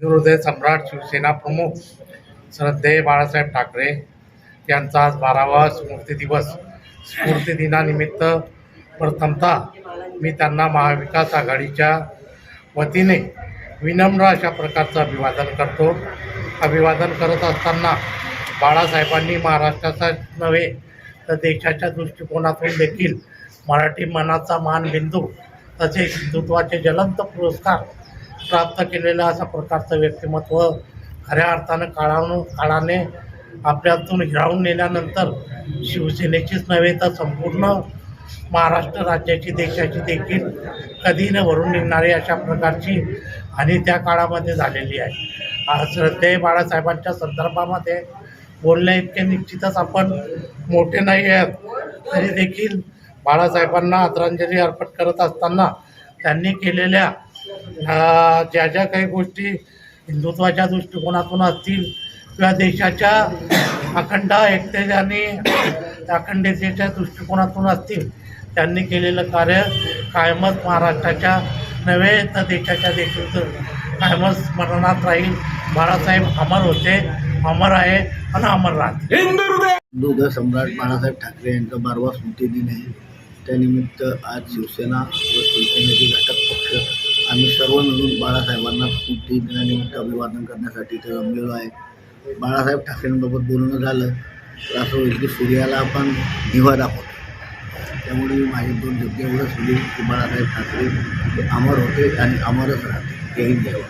हृदय सम्राट शिवसेना प्रमुख श्रद्धेय बाळासाहेब ठाकरे यांचा आज बारावा स्मृती दिवस. स्मृती दिनानिमित्त प्रथमतः मी त्यांना महाविकास आघाडीच्या वतीने विनम्र अशा प्रकारचं अभिवादन करतो. अभिवादन करत असताना बाळासाहेबांनी महाराष्ट्राचा नव्हे तर देशाच्या दृष्टिकोनातून देखील मराठी मनाचा मानबिंदू तसेच हिंदुत्वाचे ज्वलंत पुरस्कार प्राप्त केलेला अशा प्रकारचं व्यक्तिमत्व खऱ्या अर्थानं काळानं काळाने आपल्यातून हिरावून नेल्यानंतर शिवसेनेचीच नव्हे तर संपूर्ण महाराष्ट्र राज्याची देशाची देखील कधी न भरून निघणारी अशा प्रकारची आणि त्या काळामध्ये झालेली आहे. श्रद्धेय बाळासाहेबांच्या संदर्भामध्ये बोलण्या इतके निश्चितच आपण मोठे नाही आहेत तरी देखील बाळासाहेबांना आदरांजली अर्पण करत असताना त्यांनी केलेल्या ज्या ज्या काही गोष्टी हिंदुत्वाच्या दृष्टिकोनातून असतील किंवा देशाच्या अखंड एकते आणि अखंडतेच्या दृष्टिकोनातून असतील त्यांनी केलेलं कार्य कायमच महाराष्ट्राच्या नव्हे तर देशाच्या देखील कायमच स्मरणात राहील. बाळासाहेब अमर होते अमर आहे आणि अमर राहते हिंदू सम्राट बाळासाहेब ठाकरे यांचा बारवा स्मृती दिन आहे. त्यानिमित्त आज शिवसेना व शिवसेनेचे घटक पक्ष आम्ही सर्व मिळून बाळासाहेबांना स्मृती दिनानिमित्त अभिवादन करण्यासाठी इथं जमलेलो आहे. बाळासाहेब ठाकरेंबाबत बोलणं झालं तर असं होईल की सूर्याला आपण दिवा दाखवतो. त्यामुळे मी माझे दोन शब्द एवढंच होईल की बाळासाहेब ठाकरे अमर होते आणि अमरच राहते. जय देवा